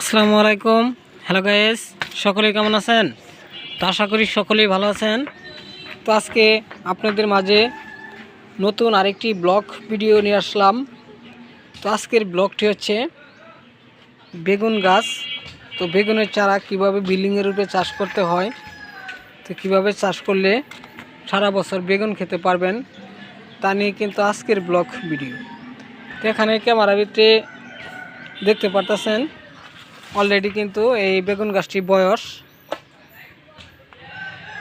আসসালামু আলাইকুম। Hello guys সকলেই কেমন আছেন? তো আশা করি সকলেই ভালো আছেন। তো আজকে আপনাদের মাঝে নতুন আরেকটি ব্লগ ভিডিও নিয়ে আসলাম। তো আজকের ব্লগটি হচ্ছে বেগুন গাছ। তো বেগুনের চারা কীভাবে বিল্ডিংয়ের উপরে চাষ করতে হয়, তো কীভাবে চাষ করলে সারা বছর বেগুন খেতে পারবেন, তা নিয়ে কিন্তু আজকের ব্লগ ভিডিও তো এখানে ক্যামেরা দেখতে পারতেছেন। অলরেডি কিন্তু এই বেগুন গাছটির বয়স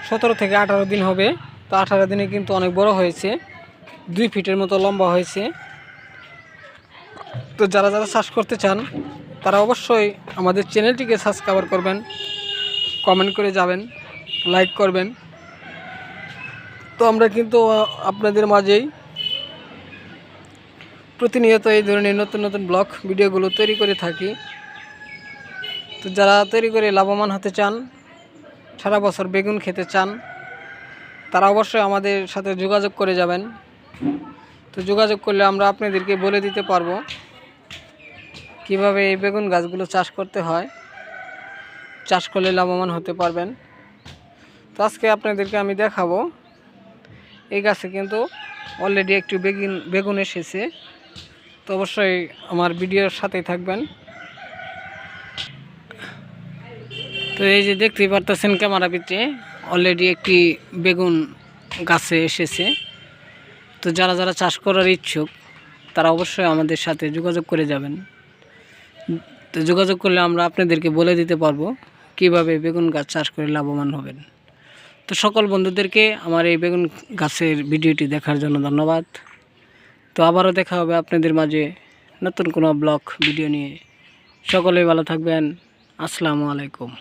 সতেরো থেকে আঠারো দিন হবে। তো আঠারো দিনে কিন্তু অনেক বড় হয়েছে। দুই ফিটের মতো লম্বা হয়েছে। তো যারা যারা চাষ করতে চান, তারা অবশ্যই আমাদের চ্যানেলটিকে সাবস্ক্রাইব করবেন কমেন্ট করে যাবেন লাইক করবেন। তো আমরা কিন্তু আপনাদের মাঝেই প্রতিনিয়ত এই ধরনের নতুন নতুন ব্লগ ভিডিওগুলো তৈরি করে থাকি। তো যারা তৈরি করে লাভবান হতে চান, সারা বছর বেগুন খেতে চান, তারা অবশ্যই আমাদের সাথে যোগাযোগ করে যাবেন। তো যোগাযোগ করলে আমরা আপনাদেরকে বলে দিতে পারব কীভাবে এই বেগুন গাছগুলো চাষ করতে হয়। চাষ করলে লাভবান হতে পারবেন। তো আজকে আপনাদেরকে আমি দেখাবো, এই গাছে কিন্তু অলরেডি একটু বেগুন বেগুন এসেছে। তো অবশ্যই আমার ভিডিওর সাথেই থাকবেন। তো এই যে দেখতেই পারতেছেন ক্যামেরা ভিতরে অলরেডি একটি বেগুন গাছে এসেছে। তো যারা যারা চাষ করার ইচ্ছুক, তারা অবশ্যই আমাদের সাথে যোগাযোগ করে যাবেন। তো যোগাযোগ করলে আমরা আপনাদেরকে বলে দিতে পারব কীভাবে বেগুন গাছ চাষ করে লাভবান হবেন। তো সকল বন্ধুদেরকে আমার এই বেগুন গাছের ভিডিওটি দেখার জন্য ধন্যবাদ। তো আবারও দেখা হবে আপনাদের মাঝে নতুন কোনো ব্লগ, ভিডিও নিয়ে। সকলেই ভালো থাকবেন। আসসালামু আলাইকুম।